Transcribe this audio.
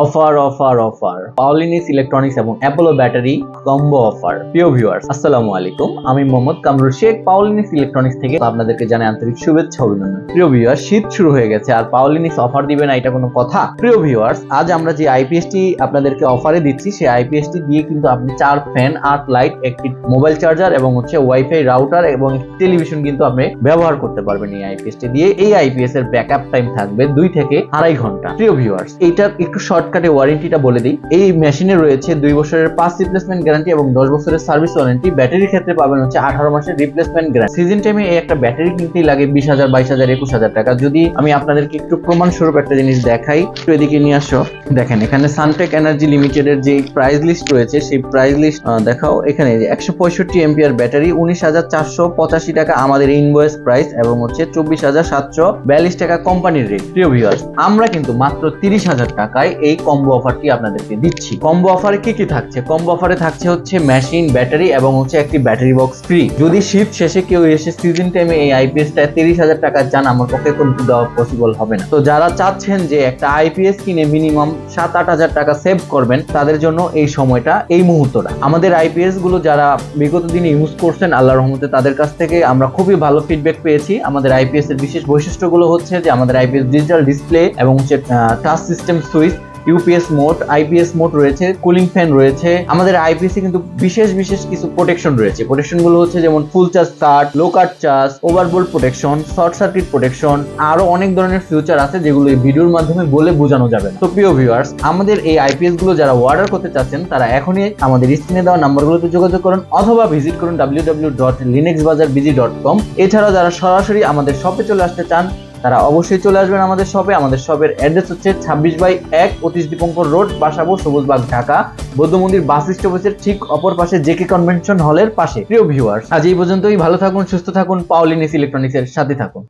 Offer offer offer. Paulinis electronics এবং Apollo battery combo offer. প্রিয় viewers, আসসালামু আলাইকুম। আমি মোহাম্মদ কামরুল শেখ, পাওলিনিস ইলেকট্রনিক্স থেকে আপনাদেরকে জানাই আন্তরিক শুভেচ্ছা, অভিনন্দন। প্রিয় ভিউয়ার্স, শীত শুরু হয়ে গেছে, আর পাওলিনিস অফার দিবে না, এটা কোনো কথা? প্রিয় ভিউয়ার্স, আজ আমরা যে আইপিএসটি আপনাদেরকে অফারে দিচ্ছি, সেই আইপিএসটি দিয়ে কিন্তু আপনি চার ফ্যান, আট লাইট, একটি মোবাইল চার্জার এবং হচ্ছে ওয়াইফাই রাউটার এবং টেলিভিশন কিন্তু আপনি ব্যবহার করতে পারবেন এই আইপিএসটি দিয়ে। এই আইপিএস এর ব্যাকআপ টাইম থাকবে দুই থেকে আড়াই ঘণ্টা। প্রিয় ভিউয়ার্স, এইটার একটু শর্টকাটে ওয়ারেন্টিটা বলে দিই। এই মেশিনে রয়েছে দুই বছরের পাঁচ রিপ্লেসমেন্ট গ্যারান্টি এবং দশ বছরের সার্ভিস ওয়ারেন্টি ব্যাটারির ক্ষেত্রে পাবেন হচ্ছে আঠারো মাসের রিপ্লেসমেন্ট গ্যারান্টি সিজন টাইমে এই একটা ব্যাটারি কিনতেই লাগে বিশ হাজার, বাইশ হাজার, একুশ হাজার টাকা। যদি আমি আপনাদেরকে একটু প্রমাণ স্বরূপ একটা জিনিস দেখাই, একটু এদিকে নিয়ে আসো। দেখেন, এখানে সানটেক এনার্জি লিমিটেড এর যে প্রাইস লিস্ট রয়েছে, সেই প্রাইস লিস্ট দেখাও। এখানে একশো পঁয়ষট্টি এম্পিয়ার ব্যাটারি উনিশ হাজার চারশো পঁচাশি টাকা আমাদের ইনভয়েস প্রাইস এবং হচ্ছে চব্বিশ হাজার সাতশো বিয়াল্লিশ টাকা কোম্পানির রেট প্রিয় ভিউয়ার্স আমরা কিন্তু মাত্র তিরিশ হাজার টাকায় এই কম্বো অফারটি আপনাদেরকে দিচ্ছি। কম্বো অফারে কি কি থাকছে? কম্বো অফারে থাকছে হচ্ছে মেশিন ব্যাটারি এবং হচ্ছে একটি ব্যাটারি বক্স ফ্রি যদি শীত শেষে কেউ এসে সিজন টাইমে এই আইপিএসটা তিরিশ হাজার টাকা চান, আমার পক্ষে কিন্তু দেওয়া পসিবল হবে না। তো যারা চাচ্ছেন যে একটা আইপিএস কিনে মিনিমাম সাত আট হাজার টাকা সেভ করবেন, তাদের জন্য এই সময়টা এই মুহূর্তটা। আমাদের আইপিএসগুলো যারা বিগত দিনে ইউজ করছেন আল্লাহ রহমতে তাদের কাছ থেকে আমরা খুবই ভালো ফিডব্যাক পেয়েছি। আমাদের আইপিএস এর বিশেষ বৈশিষ্ট্যগুলো হচ্ছে যে আমাদের আইপিএস ডিজিটাল ডিসপ্লে এবং হচ্ছে touch system switch UPS mode IPS mode রয়েছে কুলিং ফ্যান রয়েছে, আমাদের আইপিএস কিন্তু বিশেষ বিশেষ কিছু প্রোটেকশন রয়েছে। প্রোটেকশনগুলো হচ্ছে যেমন full charge cut low cut charge overvolt protection short circuit protection আরও অনেক ধরনের ফিউচার আছে যেগুলো এই ভিডিওর মাধ্যমে বলে বোঝানো যাবে না। তো প্রিয় ভিউয়ার্স আমাদের এই আইপিএসগুলো যারা অর্ডার করতে চাচ্ছেন, তারা এখনই আমাদের স্ক্রিনে দেওয়া নাম্বারগুলোতে যোগাযোগ করুন অথবা ভিজিট করুন ডাব্লিউ ডাব্লিউ ডট লিনেক্স বাজার বিজি ডট কম এছাড়াও যারা সরাসরি আমাদের শপে চলে আসতে চান তারা অবশ্যই চলে আসবেন আমাদের শপে আমাদের শপের অ্যাড্রেস হচ্ছে ছাব্বিশ বাই এক অতীশ দীপঙ্কর রোড, বাসাবো, সবুজবাগ, ঢাকা। বৌদ্ধ মন্দির বাস স্টপেজের ঠিক অপর পাশে জেকে কনভেনশন হলের পাশে। প্রিয় ভিউয়ার্স আজ এই পর্যন্তই। ভালো থাকুন, সুস্থ থাকুন। পাওলিনিস ইলেকট্রনিক্সের সাথে থাকুন।